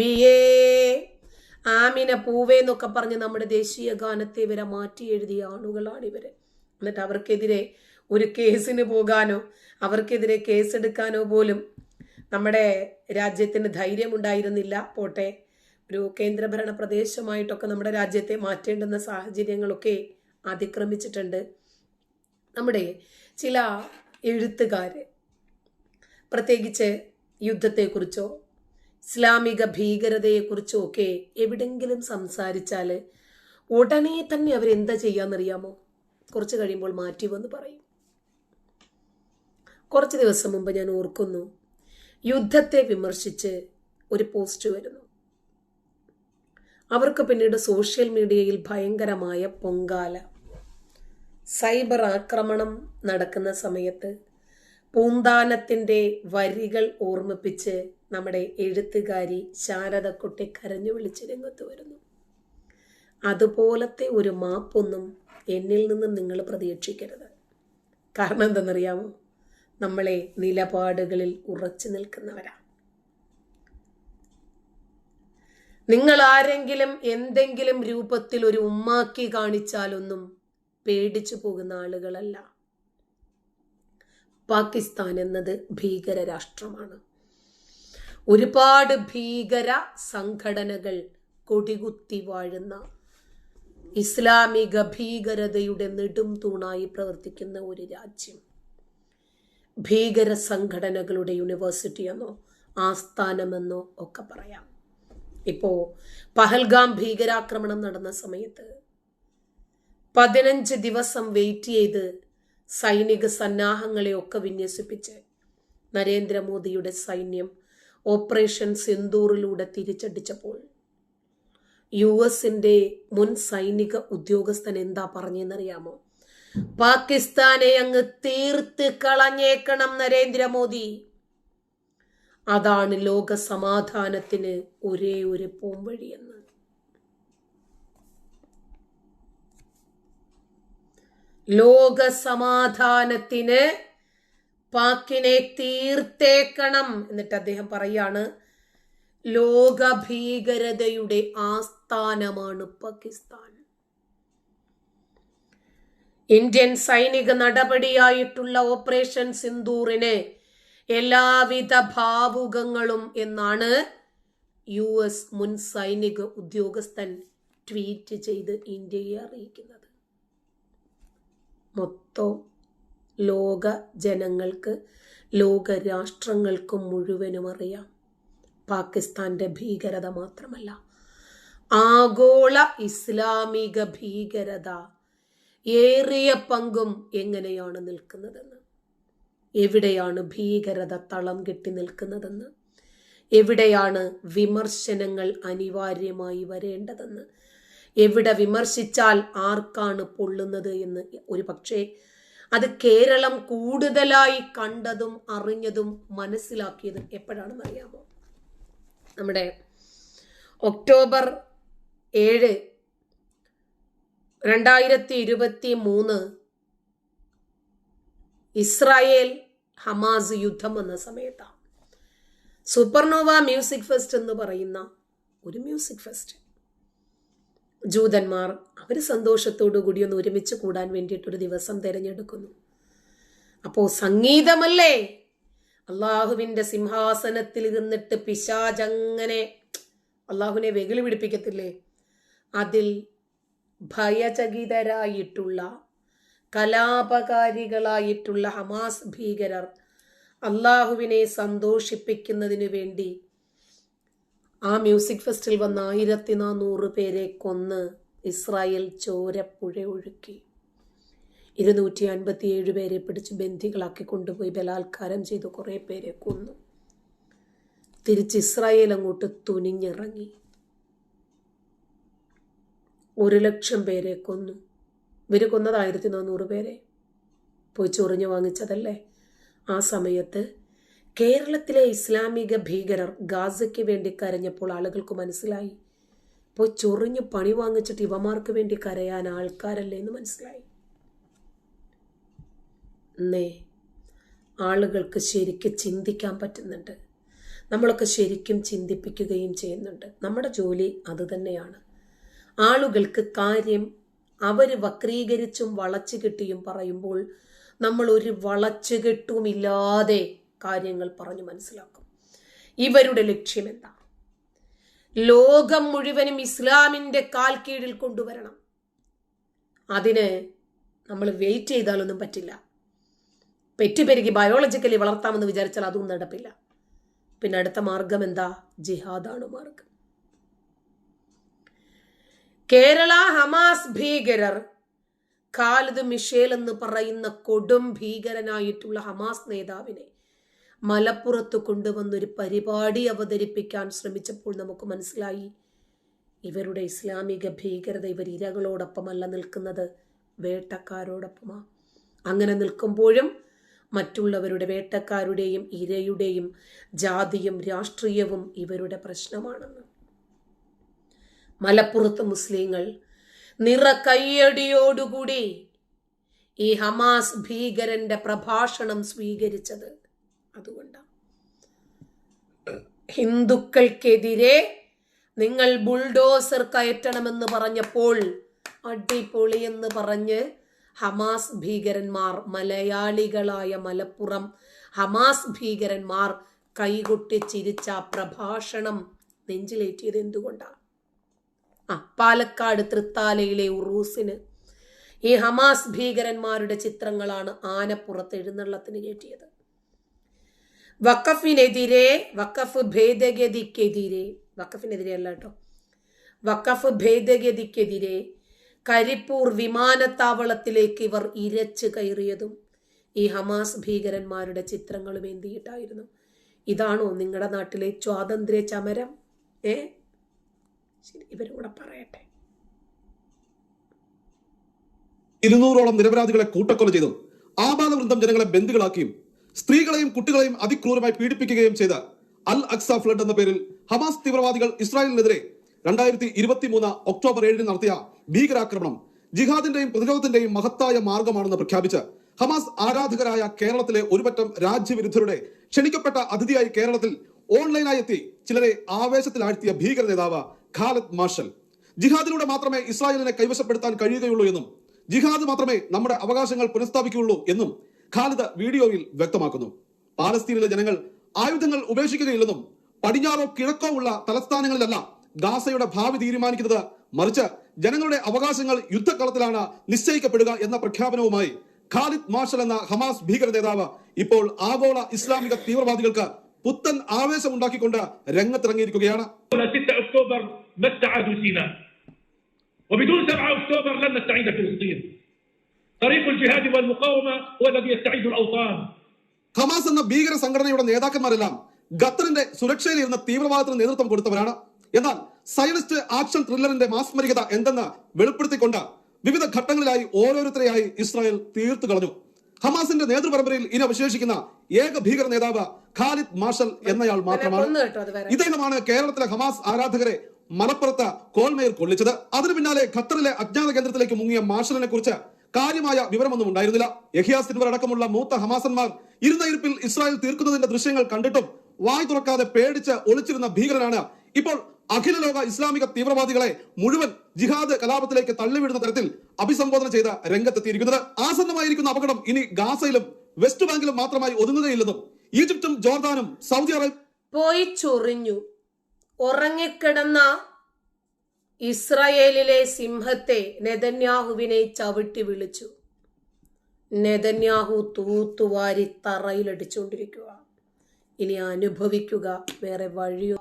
ബേബിയേ ആമിന പൂവേ എന്നൊക്കെ പറഞ്ഞ് നമ്മുടെ ദേശീയ ഗാനത്തെ ഇവരെ മാറ്റി എഴുതിയ ആളുകളാണ് ഇവർ. എന്നിട്ട് അവർക്കെതിരെ ഒരു കേസിന് പോകാനോ അവർക്കെതിരെ കേസെടുക്കാനോ പോലും നമ്മുടെ രാജ്യത്തിന് ധൈര്യമുണ്ടായിരുന്നില്ല. പോട്ടെ ഒരു കേന്ദ്രഭരണ പ്രദേശമായിട്ടൊക്കെ നമ്മുടെ രാജ്യത്തെ മാറ്റേണ്ടുന്ന സാഹചര്യങ്ങളൊക്കെ അതിക്രമിച്ചിട്ടുണ്ട്. നമ്മുടെ ചില എഴുത്തുകാർ പ്രത്യേകിച്ച് യുദ്ധത്തെക്കുറിച്ചോ ഇസ്ലാമിക ഭീകരതയെക്കുറിച്ചും ഒക്കെ എവിടെങ്കിലും സംസാരിച്ചാൽ ഉടനെ തന്നെ അവരെന്താ ചെയ്യാന്നറിയാമോ? കുറച്ച് കഴിയുമ്പോൾ മാറ്റി വന്ന് പറയും. കുറച്ച് ദിവസം മുമ്പ് ഞാൻ ഓർക്കുന്നു യുദ്ധത്തെ വിമർശിച്ച് ഒരു പോസ്റ്റ് വരുന്നു. അവർക്ക് പിന്നീട് സോഷ്യൽ മീഡിയയിൽ ഭയങ്കരമായ പൊങ്കാല. സൈബർ ആക്രമണം നടക്കുന്ന സമയത്ത് പൂന്താനത്തിന്റെ വരികൾ ഓർമ്മിപ്പിച്ച് നമ്മുടെ എഴുത്തുകാരി ശാരദക്കുട്ടി കരഞ്ഞു വിളിച്ച് രംഗത്ത് വരുന്നു. അതുപോലത്തെ ഒരു മാപ്പൊന്നും എന്നിൽ നിന്ന് നിങ്ങൾ പ്രതീക്ഷിക്കരുത്. കാരണം എന്തെന്നറിയാമോ? നമ്മളെ നിലപാടുകളിൽ ഉറച്ചു നിൽക്കുന്നവരാ. നിങ്ങൾ ആരെങ്കിലും എന്തെങ്കിലും രൂപത്തിൽ ഒരു ഉമ്മാക്കി കാണിച്ചാലൊന്നും പേടിച്ചു പോകുന്ന ആളുകളല്ല. പാകിസ്ഥാൻ എന്നത് ഭീകര രാഷ്ട്രമാണ്. ഒരുപാട് ഭീകര സംഘടനകൾ കൊടികുത്തി വാഴുന്ന ഇസ്ലാമിക ഭീകരതയുടെ നെടും തൂണായി പ്രവർത്തിക്കുന്ന ഒരു രാജ്യം. ഭീകര സംഘടനകളുടെ യൂണിവേഴ്സിറ്റി എന്നോ ആസ്ഥാനമെന്നോ ഒക്കെ പറയാം. ഇപ്പോ പഹൽഗാം ഭീകരാക്രമണം നടന്ന സമയത്ത് പതിനഞ്ച് ദിവസം വെയിറ്റ് ചെയ്ത് സൈനിക സന്നാഹങ്ങളെയൊക്കെ വിന്യസിപ്പിച്ച് നരേന്ദ്രമോദിയുടെ സൈന്യം ഓപ്പറേഷൻ സിന്ദൂറിലൂടെ തിരിച്ചടിച്ചപ്പോൾ. യു എസിന്റെ മുൻ സൈനിക ഉദ്യോഗസ്ഥൻ എന്താ പറഞ്ഞെന്നറിയാമോ? പാകിസ്ഥാനെ അങ്ങ് തീർത്ത് കളഞ്ഞേക്കണം നരേന്ദ്രമോദി. അതാണ് ലോക സമാധാനത്തിന് ഒരേ ഒരു പോംവഴിയെന്ന്. ലോക സമാധാനത്തിന് പാക്കിനെ തീർത്തേക്കണം എന്നിട്ട് അദ്ദേഹം പറയാണ് ലോകഭീകരതയുടെ ആസ്ഥാനമാണ് പാകിസ്ഥാൻ. ഇന്ത്യൻ സൈനിക നടപടിയായിട്ടുള്ള ഓപ്പറേഷൻ സിന്ദൂറിന് എല്ലാവിധ ഭാവുകങ്ങളും എന്നാണ് യു എസ് മുൻ സൈനിക ഉദ്യോഗസ്ഥൻ ട്വീറ്റ് ചെയ്ത് ഇന്ത്യയെ അറിയിക്കുന്നത്. മൊത്തം ലോക ജനങ്ങൾക്ക് ലോക രാഷ്ട്രങ്ങൾക്കും മുഴുവനും അറിയാം. പാകിസ്ഥാന്റെ ഭീകരത മാത്രമല്ല ആഗോള ഇസ്ലാമിക ഭീകരത ഏറിയ പങ്കും എങ്ങനെയാണ് നിൽക്കുന്നതെന്ന്? എവിടെയാണ് ഭീകരത തളം കെട്ടി നിൽക്കുന്നതെന്ന്? എവിടെയാണ് വിമർശനങ്ങൾ അനിവാര്യമായി വരേണ്ടതെന്ന്? എവിടെ വിമർശിച്ചാൽ ആർക്കാണ് പൊള്ളുന്നത് എന്ന്? ഒരു പക്ഷേ അത് കേരളം കൂടുതലായി കണ്ടതും അറിഞ്ഞതും മനസ്സിലാക്കിയതും എപ്പോഴാണെന്ന് അറിയാമോ നമ്മുടെ ഒക്ടോബർ ഏഴ് രണ്ടായിരത്തി ഇരുപത്തി മൂന്ന് ഇസ്രായേൽ ഹമാസ് യുദ്ധം വന്ന സമയത്താണ് സൂപ്പർനോവ മ്യൂസിക് ഫെസ്റ്റ് എന്ന് പറയുന്ന ഒരു മ്യൂസിക് ഫെസ്റ്റ്. ജൂതന്മാർ അവർ സന്തോഷത്തോടു കൂടി ഒന്ന് ഒരുമിച്ച് കൂടാൻ വേണ്ടിയിട്ടൊരു ദിവസം തിരഞ്ഞെടുക്കുന്നു. അപ്പോൾ സംഗീതമല്ലേ? അള്ളാഹുവിന്റെ സിംഹാസനത്തിൽ ഇരുന്നിട്ട് പിശാചങ്ങനെ അള്ളാഹുവിനെ വെകിളി പിടിപ്പിക്കത്തില്ലേ? അതിൽ ഭയചകിതരായിട്ടുള്ള കലാപകാരികളായിട്ടുള്ള ഹമാസ് ഭീകരർ അള്ളാഹുവിനെ സന്തോഷിപ്പിക്കുന്നതിനു വേണ്ടി ആ മ്യൂസിക് ഫെസ്റ്റിൽ വന്ന ആയിരത്തി നാനൂറ് പേരെ കൊന്ന് ഇസ്രായേൽ ചോരപ്പുഴ ഒഴുക്കി. ഇരുന്നൂറ്റി അൻപത്തി ഏഴ് പേരെ പിടിച്ച് ബന്ധികളാക്കി കൊണ്ടുപോയി ബലാത്കാരം ചെയ്തു കുറേ പേരെ കൊന്നു. തിരിച്ച് ഇസ്രായേൽ അങ്ങോട്ട് തുനിഞ്ഞിറങ്ങി. ഒരു ലക്ഷം പേരെ കൊന്നു. ഇവർ കൊന്നത് ആയിരത്തി നാനൂറ് പേരെ. പോയി ചൊറിഞ്ഞു വാങ്ങിച്ചതല്ലേ? ആ സമയത്ത് കേരളത്തിലെ ഇസ്ലാമിക ഭീകരർ ഗാസയ്ക്ക് വേണ്ടി കരഞ്ഞപ്പോൾ ആളുകൾക്ക് മനസ്സിലായി. പോയി ചൊറിഞ്ഞ് പണി വാങ്ങിച്ചിട്ട് ഇവമാർക്ക് വേണ്ടി കരയാൻ ആൾക്കാരല്ലേ എന്ന് മനസ്സിലായി. നേ ആളുകൾക്ക് ശരിക്ക് ചിന്തിക്കാൻ പറ്റുന്നുണ്ട്. നമ്മളൊക്കെ ശരിക്കും ചിന്തിപ്പിക്കുകയും ചെയ്യുന്നുണ്ട്. നമ്മുടെ ജോലി അതുതന്നെയാണ് ആളുകൾക്ക് കാര്യം അവർ വക്രീകരിച്ചും വളച്ചു കെട്ടിയും പറയുമ്പോൾ നമ്മൾ ഒരു വളച്ചു കെട്ടുമില്ലാതെ കാര്യങ്ങൾ പറഞ്ഞു മനസ്സിലാക്കും. ഇവരുടെ ലക്ഷ്യം എന്താ? ലോകം മുഴുവനും ഇസ്ലാമിന്റെ കാൽ കീഴിൽ കൊണ്ടുവരണം. അതിന് നമ്മൾ വെയിറ്റ് ചെയ്താലൊന്നും പറ്റില്ല. പെറ്റുപെരുകി ബയോളജിക്കലി വളർത്താമെന്ന് വിചാരിച്ചാൽ അതും നടപ്പില്ല. പിന്നെ അടുത്ത മാർഗം എന്താ? ജിഹാദാണ് മാർഗം. കേരള ഹമാസ് ഭീകരർ ഖാലിദ് മിഷേൽ എന്ന് പറയുന്ന കൊടും ഭീകരനായിട്ടുള്ള ഹമാസ് നേതാവിനെ മലപ്പുറത്ത് കൊണ്ടുവന്നൊരു പരിപാടി അവതരിപ്പിക്കാൻ ശ്രമിച്ചപ്പോൾ നമുക്ക് മനസ്സിലായി. ഇവരുടെ ഇസ്ലാമിക ഭീകരത ഇവർ ഇരകളോടൊപ്പമല്ല നിൽക്കുന്നത് വേട്ടക്കാരോടൊപ്പമാ. അങ്ങനെ നിൽക്കുമ്പോഴും മറ്റുള്ളവരുടെ വേട്ടക്കാരുടെയും ഇരയുടെയും ജാതിയും രാഷ്ട്രീയവും ഇവരുടെ പ്രശ്നമാണെന്ന്. മലപ്പുറത്ത് മുസ്ലിങ്ങൾ നിറ കയ്യടിയോടുകൂടി ഈ ഹമാസ് ഭീകരന്റെ പ്രഭാഷണം സ്വീകരിച്ചത്. അതുകൊണ്ടാണ് ഹിന്ദുക്കൾക്കെതിരെ നിങ്ങൾ ബുൾഡോസർ കയറ്റണമെന്ന് പറഞ്ഞപ്പോൾ അടിപൊളി എന്ന് പറഞ്ഞ് ഹമാസ് ഭീകരന്മാർ മലയാളികളായ മലപ്പുറം ഹമാസ് ഭീകരന്മാർ കൈകൊട്ടി ചിരിച്ച പ്രഭാഷണം നെഞ്ചിലേറ്റിയത് എന്തുകൊണ്ടാണ് ആ പാലക്കാട് തൃത്താലയിലെ ഉറൂസിന് ഈ ഹമാസ് ഭീകരന്മാരുടെ ചിത്രങ്ങളാണ് ആനപ്പുറത്ത് എഴുന്നള്ളത്തിന് കയറ്റിയത്. വക്കഫിനെതിരെ വക്കഫ് ഭേദഗതിക്കെതിരെ വക്കഫിനെതിരെ അല്ല കേട്ടോ. വക്കഫ് ഭേദഗതിക്കെതിരെ കരിപ്പൂർ വിമാനത്താവളത്തിലേക്ക് ഇവർ ഇരച്ചു കയറിയതും ഈ ഹമാസ് ഭീകരന്മാരുടെ ചിത്രങ്ങളും എന്തിയിട്ടായിരുന്നു? ഇതാണോ നിങ്ങളുടെ നാട്ടിലെ സ്വാതന്ത്ര്യ ചമരം? ഏ? ശരി ഇവരൂടെ പറയട്ടെ. ഇരുന്നൂറോളം നിരപരാധികളെ കൂട്ടക്കൊല ചെയ്തു. ആപാദവൃന്ദം ജനങ്ങളെ ബന്ദികളാക്കിയും സ്ത്രീകളെയും കുട്ടികളെയും അതിക്രൂരമായി പീഡിപ്പിക്കുകയും ചെയ്ത അൽ അക്സ ഫ്ലഡ് എന്ന പേരിൽ ഹമാസ് തീവ്രവാദികൾ ഇസ്രായേലിനെതിരെ രണ്ടായിരത്തി ഇരുപത്തി മൂന്ന് ഒക്ടോബർ ഏഴിന് നടത്തിയ ഭീകരാക്രമണം ജിഹാദിന്റെയും പ്രതിരോധത്തിന്റെയും മഹത്തായ മാർഗമാണെന്ന് പ്രഖ്യാപിച്ച് ഹമാസ് ആരാധകരായ കേരളത്തിലെ ഒരുപറ്റം രാജ്യവിരുദ്ധരുടെ ക്ഷണിക്കപ്പെട്ട അതിഥിയായി കേരളത്തിൽ ഓൺലൈനായി എത്തി ചിലരെ ആവേശത്തിലാഴ്ത്തിയ ഭീകര നേതാവ് ഖാലിദ് മാർഷൽ. ജിഹാദിലൂടെ മാത്രമേ ഇസ്രായേലിനെ കൈവശപ്പെടുത്താൻ കഴിയുകയുള്ളൂ എന്നും ജിഹാദ് മാത്രമേ നമ്മുടെ അവകാശങ്ങൾ പുനഃസ്ഥാപിക്കുകയുള്ളൂ എന്നും ഖാലിദ് വീഡിയോയിൽ വ്യക്തമാക്കുന്നു. പാലസ്തീനിലെ ജനങ്ങൾ ആയുധങ്ങൾ ഉപേക്ഷിക്കുകയില്ലെന്നും പടിഞ്ഞാറോ കിഴക്കോ ഉള്ള തലസ്ഥാനങ്ങളിലല്ല ഗാസയുടെ ഭാവി തീരുമാനിക്കുന്നത്. മറിച്ച് ജനങ്ങളുടെ അവകാശങ്ങൾ യുദ്ധക്കളത്തിലാണ് നിശ്ചയിക്കപ്പെടുക എന്ന പ്രഖ്യാപനവുമായി ഖാലിദ് മാർഷൽ എന്ന ഹമാസ് ഭീകര നേതാവ് ഇപ്പോൾ ആഗോള ഇസ്ലാമിക തീവ്രവാദികൾക്ക് പുത്തൻ ആവേശമുണ്ടാക്കിക്കൊണ്ട് രംഗത്തിറങ്ങിയിരിക്കുകയാണ്. 6 طريق الجهاد والمقاومه هو الذي يستعيد الاوطان ഹമാസ് എന്ന ഭീകര സംഘടനയുടെ നേതാക്കന്മാരെല്ലാം ഖത്തറിന്റെ സുരക്ഷയിലിരുന്ന തീവ്രവാദത്തിന് നേതൃത്വം കൊടുത്തവരാണ് എന്നാൽ സയനിസ്റ്റ് ആക്ഷൻ ത്രില്ലറിന്റെ മാസ്മരികത എന്തെന്ന് വെളിപ്പെടുത്തിക്കൊണ്ട് വിവിധ ഘട്ടങ്ങളിലായി ഓരോരുത്തരെയായി ഇസ്രായേൽ തീർത്തു കളഞ്ഞു ഹമാസിന്റെ നേതൃപരമ്പരയിൽ ഇനി അവശേഷിക്കുന്ന ഏക ഭീകര നേതാവ് ഖാലിദ് മാർഷൽ എന്നയാൾ മാത്രമാണ് കൊന്നു കേട്ടോ അത് വേറെ ഇദ്ദേഹമാണ് കേരളത്തിലെ ഹമാസ് ആരാധകരെ മലപ്പുറത്ത് കോൾമേർ കൊള്ളിച്ചത് അതിനു പിന്നാലെ ഖത്തറിലെ അജ്ഞാത കേന്ദ്രത്തിലേക്ക് മുങ്ങിയ മാർഷലിനെ കുറിച്ച് കാര്യമായ വിവരമൊന്നും ഉണ്ടായിരുന്നില്ല. യഹിയ സിൻവർ അടക്കമുള്ള മൂത്ത ഹമാസന്മാർ ഇരുന്ന ഇരുപ്പിൽ ഇസ്രായേൽ തീർക്കുന്നതിന്റെ ദൃശ്യങ്ങൾ കണ്ടിട്ടും വായ് തുറക്കാതെ പേടിച്ച് ഒളിച്ചിരുന്ന ഭീകരനാണ് ഇപ്പോൾ അഖില ലോക ഇസ്ലാമിക തീവ്രവാദികളെ മുഴുവൻ ജിഹാദ് കലാപത്തിലേക്ക് തള്ളിവിടുന്ന തരത്തിൽ അഭിസംബോധന ചെയ്ത രംഗത്തെത്തിയിരിക്കുന്നത്. ആസന്നമായിരിക്കുന്ന അപകടം ഇനി ഗാസയിലും വെസ്റ്റ് ബാങ്കിലും മാത്രമായി ഒതുങ്ങുകയില്ലെന്നും ഈജിപ്തും ജോർദാനും സൗദി അറേബ്യ പോയി ചൊറിഞ്ഞു. ഉറങ്ങിക്കിടന്ന ഇസ്രായേലിലെ സിംഹത്തെ നെതന്യാഹുവിനെ ചവിട്ടി വിളിച്ചു. നെതന്യാഹു തൂത്തുവാരി തറയിലടിച്ചുകൊണ്ടിരിക്കുക. ഇനി അനുഭവിക്കുക വേറെ വഴിയോ